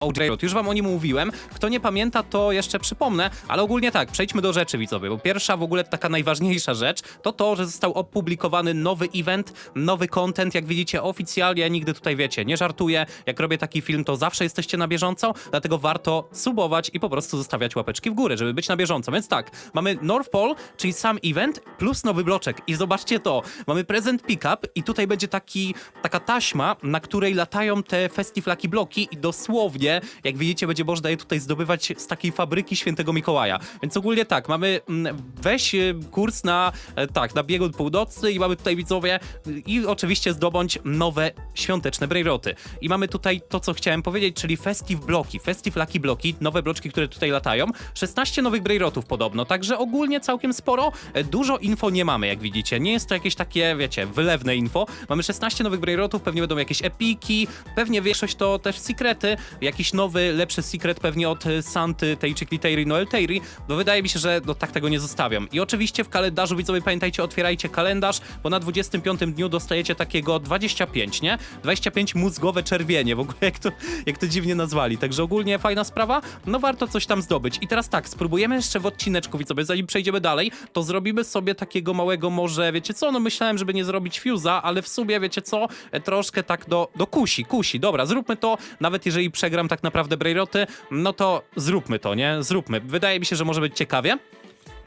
OJ Road. Już wam o nim mówiłem. Kto nie pamięta, to jeszcze przypomnę, ale ogólnie tak, przejdźmy do rzeczy widzowie, bo pierwsza w ogóle taka najważniejsza rzecz to to, że został opublikowany nowy event, nowy content, jak widzicie oficjalnie, ja nigdy tutaj wiecie, nie żartuję, jak robię taki film, to zawsze jesteście na bieżąco, dlatego warto subować i po prostu zostawiać łapeczki w górę, żeby być na bieżąco. Więc tak, mamy North Pole, czyli sam event, plus nowy bloczek i zobaczcie to, mamy prezent pickup i tutaj będzie taki, taka taśma, na której latają te festiflaki bloki i dosłownie, jak widzicie, będzie można je tutaj zdobywać z takiej fabryki Świętego Mikołaja. Więc ogólnie tak, mamy mm, weź e, kurs na e, tak, na biegun północny i mamy tutaj widzowie i oczywiście zdobądź nowe świąteczne brejroty. I mamy tutaj to, co chciałem powiedzieć, czyli festive bloki, festive lucky bloki, nowe bloczki, które tutaj latają. 16 nowych brejrotów podobno, także ogólnie całkiem sporo. E, Dużo info nie mamy, jak widzicie. Nie jest to jakieś takie, wiecie, wylewne info. Mamy 16 nowych brejrotów, pewnie będą jakieś epiki, pewnie większość to też sekrety, jakiś nowy, lepszy secret pewnie od e, Santy, tej Chikliteiry, Noel Teiry, bo wydaje mi się, że no, tak tego nie zostawiam. I oczywiście w kalendarzu, widzowie, pamiętajcie, otwierajcie kalendarz, bo na 25 dniu dostajecie takiego 25, nie? 25 mózgowe czerwienie, w ogóle jak to, jak to dziwnie nazwali. Także ogólnie fajna sprawa, no warto coś tam zdobyć. I teraz tak, spróbujemy jeszcze w odcineczku, widzowie, zanim przejdziemy dalej, to zrobimy sobie takiego małego może, wiecie co, no myślałem, żeby nie zrobić fuse'a, ale w sumie, wiecie co, e, troszkę tak do, do kusi, kusi. Dobra, zróbmy to, nawet jeżeli przegram tak naprawdę Brejroty, no to zróbmy to, nie? Zróbmy. Wydaje mi się, że może być ciekawie.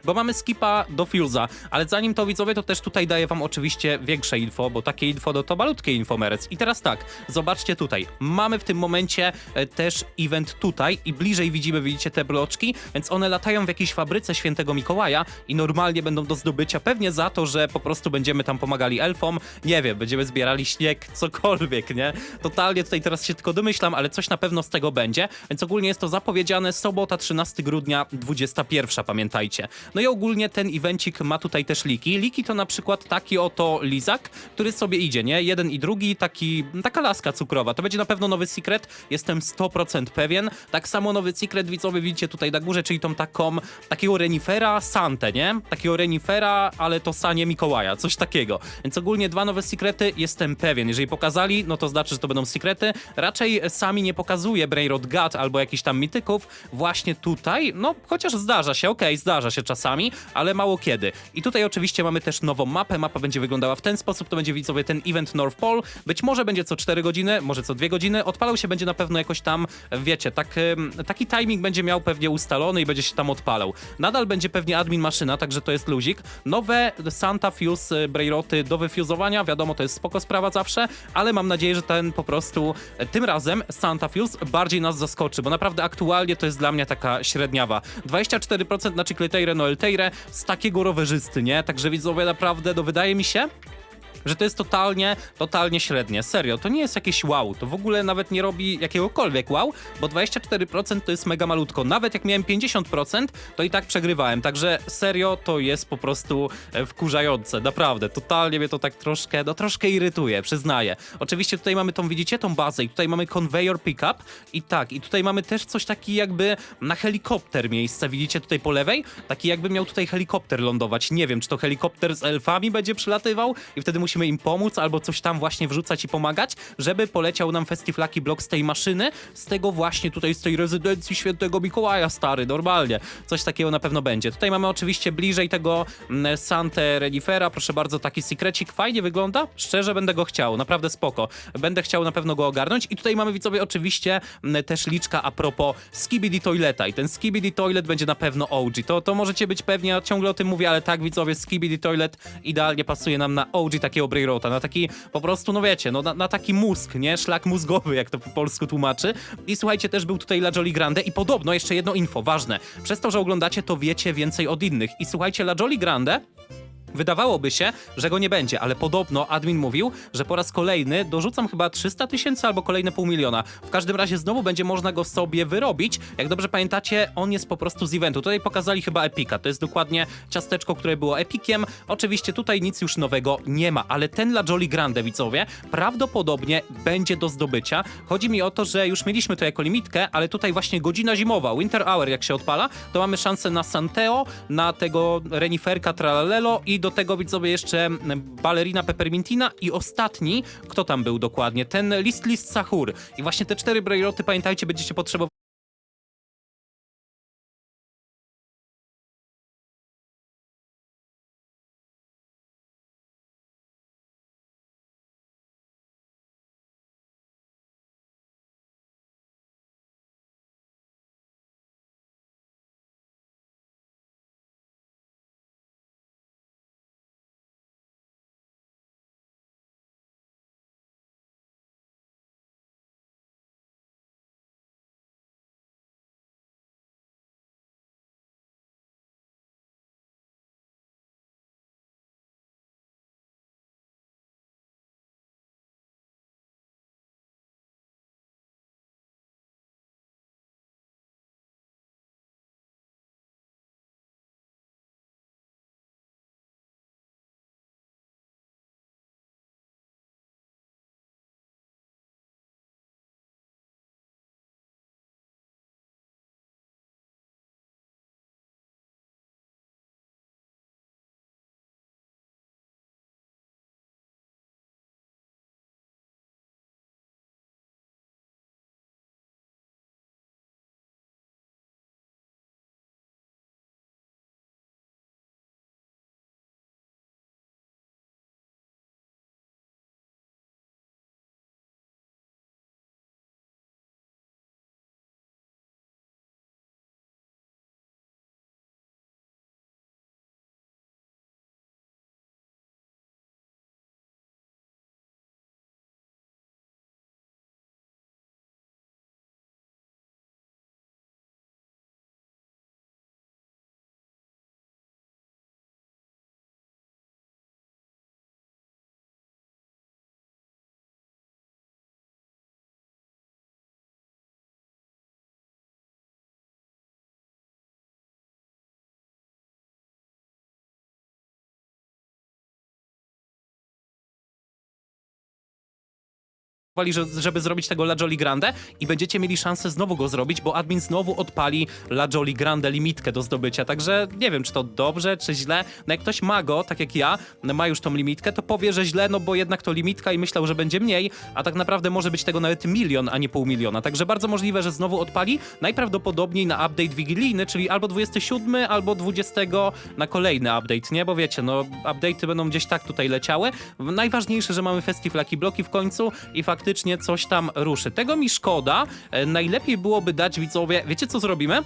Bo mamy skipa do Fuse'a, ale zanim to widzowie, to też tutaj daję wam oczywiście większe info, bo takie info no to malutkie infomerec. I teraz tak, zobaczcie tutaj, mamy w tym momencie e, też event tutaj i bliżej widzimy, widzicie te bloczki, więc one latają w jakiejś fabryce Świętego Mikołaja i normalnie będą do zdobycia, pewnie za to, że po prostu będziemy tam pomagali elfom, nie wiem, będziemy zbierali śnieg, cokolwiek, nie? Totalnie tutaj teraz się tylko domyślam, ale coś na pewno z tego będzie, więc ogólnie jest to zapowiedziane sobota 13 grudnia 21, pamiętajcie. No i ogólnie ten evencik ma tutaj też liki. Liki to na przykład taki oto lizak, który sobie idzie, nie? Jeden i drugi, taki, taka laska cukrowa. To będzie na pewno nowy secret, jestem 100% pewien. Tak samo nowy secret, widzowie, widzicie tutaj na górze, czyli tą taką, takiego renifera Santę, nie? Takiego renifera, ale to sanie Mikołaja, coś takiego. Więc ogólnie dwa nowe sekrety, jestem pewien. Jeżeli pokazali, no to znaczy, że to będą sekrety. Raczej sami nie pokazuje Brainrod God albo jakichś tam mityków. Właśnie tutaj, no chociaż zdarza się, okej, zdarza się czasami, ale mało kiedy. I tutaj oczywiście mamy też nową mapę. Mapa będzie wyglądała w ten sposób, to będzie widzowie ten event North Pole. Być może będzie co 4 godziny, może co 2 godziny. Odpalał się będzie na pewno jakoś tam, wiecie, tak, taki timing będzie miał pewnie ustalony i będzie się tam odpalał. Nadal będzie pewnie admin maszyna, także to jest luzik. Nowe Santa Fuse y, Brairoty do wyfuzowania, wiadomo, to jest spoko sprawa zawsze, ale mam nadzieję, że ten po prostu e, tym razem Santa Fuse bardziej nas zaskoczy, bo naprawdę aktualnie to jest dla mnie taka średniawa. 24% na Chicleteire Z takiego rowerzysty, nie? Także widzowie, naprawdę, no wydaje mi się, że to jest totalnie, totalnie średnie. Serio, to nie jest jakieś wow. To w ogóle nawet nie robi jakiegokolwiek wow, bo 24% to jest mega malutko. Nawet jak miałem 50%, to i tak przegrywałem. Także serio, to jest po prostu e, wkurzające. Naprawdę, totalnie mnie to tak troszkę, no troszkę irytuje, przyznaję. Oczywiście tutaj mamy tą, widzicie, tą bazę i tutaj mamy conveyor pickup i tak, i tutaj mamy też coś taki jakby na helikopter miejsce, widzicie tutaj po lewej? Taki jakby miał tutaj helikopter lądować. Nie wiem, czy to helikopter z elfami będzie przylatywał i wtedy musimy im pomóc albo coś tam właśnie wrzucać i pomagać, żeby poleciał nam Festiflaki Block z tej maszyny, z tego właśnie tutaj, z tej rezydencji Świętego Mikołaja, stary, normalnie. Coś takiego na pewno będzie. Tutaj mamy oczywiście bliżej tego mm, Sante Renifera, proszę bardzo, taki sekrecik, fajnie wygląda, szczerze będę go chciał, naprawdę spoko. Będę chciał na pewno go ogarnąć i tutaj mamy widzowie oczywiście mm, też liczka a propos Skibidi Toileta i ten Skibidi Toilet będzie na pewno OG. To, to możecie być pewnie, ja ciągle o tym mówię, ale tak widzowie, Skibidi Toilet idealnie pasuje nam na OG takiego Brayrota, na taki po prostu, no wiecie, no na, na taki mózg, nie? Szlak mózgowy, jak to po polsku tłumaczy. I słuchajcie, też był tutaj La Jolly Grande i podobno jeszcze jedno info, ważne. Przez to, że oglądacie, to wiecie więcej od innych. I słuchajcie, La Jolly Grande Wydawałoby się, że go nie będzie, ale podobno admin mówił, że po raz kolejny dorzucam chyba 300 tysięcy albo kolejne pół miliona. W każdym razie znowu będzie można go sobie wyrobić. Jak dobrze pamiętacie, on jest po prostu z eventu. Tutaj pokazali chyba Epika. To jest dokładnie ciasteczko, które było Epikiem. Oczywiście tutaj nic już nowego nie ma, ale ten La Jolly Grande, widzowie, prawdopodobnie będzie do zdobycia. Chodzi mi o to, że już mieliśmy to jako limitkę, ale tutaj właśnie godzina zimowa, Winter Hour jak się odpala, to mamy szansę na Santeo, na tego Reniferka Tralalelo i do tego widzowie jeszcze mm, Ballerina Peppermintina i ostatni, kto tam był dokładnie? Ten List List Sahur. I właśnie te cztery brailoty, pamiętajcie, będziecie potrzebować że, żeby zrobić tego La Jolly Grande i będziecie mieli szansę znowu go zrobić, bo admin znowu odpali La Jolly Grande limitkę do zdobycia, także nie wiem, czy to dobrze, czy źle. No jak ktoś ma go, tak jak ja, ma już tą limitkę, to powie, że źle, no bo jednak to limitka i myślał, że będzie mniej, a tak naprawdę może być tego nawet milion, a nie pół miliona, także bardzo możliwe, że znowu odpali, najprawdopodobniej na update wigilijny, czyli albo 27, albo 20 na kolejny update, nie? Bo wiecie, no update'y będą gdzieś tak tutaj leciały. Najważniejsze, że mamy festiwal Lucky Bloki w końcu i faktycznie coś tam ruszy. Tego mi szkoda. E, Najlepiej byłoby dać widzowie, wiecie co zrobimy?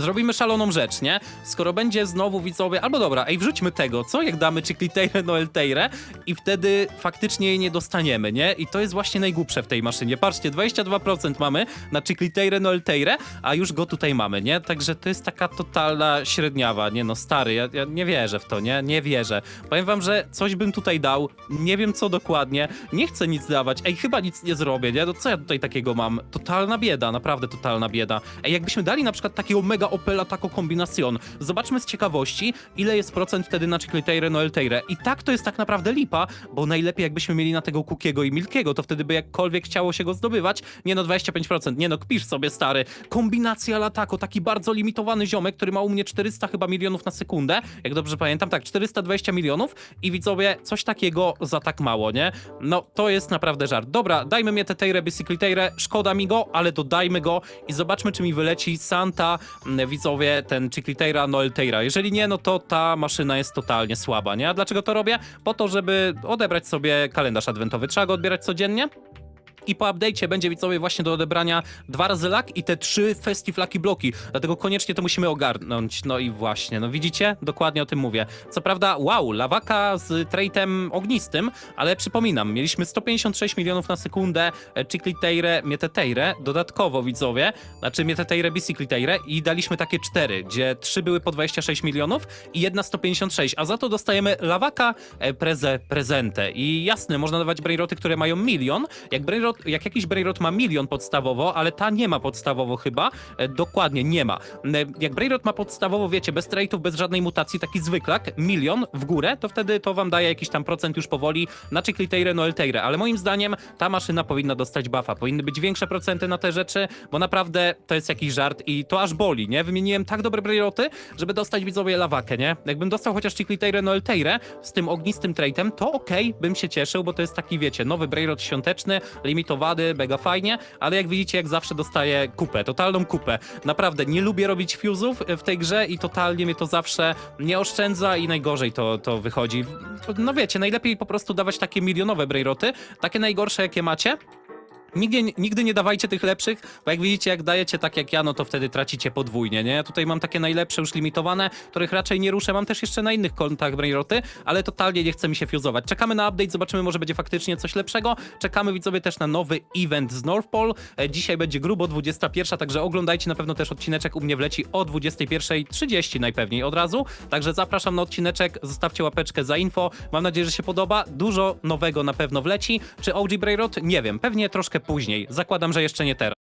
Zrobimy szaloną rzecz, nie? Skoro będzie znowu widzowie, albo dobra, ej, wrzućmy tego, co? Jak damy Chicliteire Noelteire i wtedy faktycznie jej nie dostaniemy, nie? I to jest właśnie najgłupsze w tej maszynie. Patrzcie, 22% mamy na Chicliteire Noelteire, a już go tutaj mamy, nie? Także to jest taka totalna średniawa, nie no, stary, ja, ja nie wierzę w to, nie? Nie wierzę. Powiem wam, że coś bym tutaj dał, nie wiem co dokładnie, nie chcę nic dawać, ej, chyba nic nie zrobię, nie? No co ja tutaj takiego mam? Totalna bieda, naprawdę totalna bieda. Ej, jakbyśmy dali na przykład takiego mega Opela Taco Combinacion, zobaczmy z ciekawości, ile jest procent wtedy na Chicliteire Noelteire. I tak to jest tak naprawdę lipa, bo najlepiej jakbyśmy mieli na tego Kukiego i Milkiego, to wtedy by jakkolwiek chciało się go zdobywać, nie no 25%, nie no kpisz sobie stary. Kombinacja Latako, taki bardzo limitowany ziomek, który ma u mnie 400 chyba milionów na sekundę, jak dobrze pamiętam, tak, 420 milionów i widzowie, coś takiego za tak mało, nie? No, to jest naprawdę żart. Dobra, dajmy mnie te Teire Bicycliteire, szkoda mi go, ale dodajmy go i zobaczmy, czy mi wyleci Santa, widzowie, ten Chicliteira Noelteira. Jeżeli nie, no to ta maszyna jest totalnie słaba, nie? A dlaczego to robię? Po to, żeby odebrać sobie kalendarz adwentowy. Trzeba go odbierać codziennie. I po update'cie będzie widzowie właśnie do odebrania dwa razy lak i te trzy festiflaki bloki. Dlatego koniecznie to musimy ogarnąć. No i właśnie, no widzicie? Dokładnie o tym mówię. Co prawda, wow, lawaka z traitem ognistym, ale przypominam, mieliśmy 156 milionów na sekundę e, Chicliteire, Mieteteire, dodatkowo widzowie, znaczy Mieteteire, Bicicliteire i daliśmy takie cztery, gdzie trzy były po 26 milionów i jedna 156, a za to dostajemy lawaka, e, preze, prezentę. I jasne, można dawać brainroty, które mają milion. Jak brainrot Jak jakiś Brainrot ma milion podstawowo, ale ta nie ma podstawowo chyba, e, dokładnie nie ma. E, Jak Brainrot ma podstawowo, wiecie, bez traitów, bez żadnej mutacji, taki zwyklak, milion w górę, to wtedy to wam daje jakiś tam procent już powoli na Chicliteire, no Elteire, ale moim zdaniem ta maszyna powinna dostać buffa, powinny być większe procenty na te rzeczy, bo naprawdę to jest jakiś żart i to aż boli, nie? Wymieniłem tak dobre Brainroty, żeby dostać widzowie lawakę, nie? Jakbym dostał chociaż Chicliteire, no Elteire z tym ognistym traitem, to okej, bym się cieszył, bo to jest taki, wiecie, nowy Brainrot świąteczny, limitowany, mega fajnie, ale jak widzicie, jak zawsze dostaję kupę, totalną kupę. Naprawdę, nie lubię robić fuzów w tej grze i totalnie mnie to zawsze nie oszczędza i najgorzej to, to wychodzi. No wiecie, najlepiej po prostu dawać takie milionowe Brainroty, takie najgorsze, jakie macie, Nigdy, nigdy nie dawajcie tych lepszych, bo jak widzicie, jak dajecie tak jak ja, no to wtedy tracicie podwójnie, nie? Tutaj mam takie najlepsze, już limitowane, których raczej nie ruszę. Mam też jeszcze na innych kontach Brainroty, ale totalnie nie chce mi się fuzować. Czekamy na update, zobaczymy, może będzie faktycznie coś lepszego. Czekamy widzowie też na nowy event z North Pole. E, Dzisiaj będzie grubo 21, także oglądajcie na pewno też odcineczek u mnie wleci o 21.30 najpewniej od razu. Także zapraszam na odcineczek, zostawcie łapeczkę za info. Mam nadzieję, że się podoba. Dużo nowego na pewno wleci. Czy OG Brainrot? Nie wiem, pewnie troszkę później. Zakładam, że jeszcze nie teraz.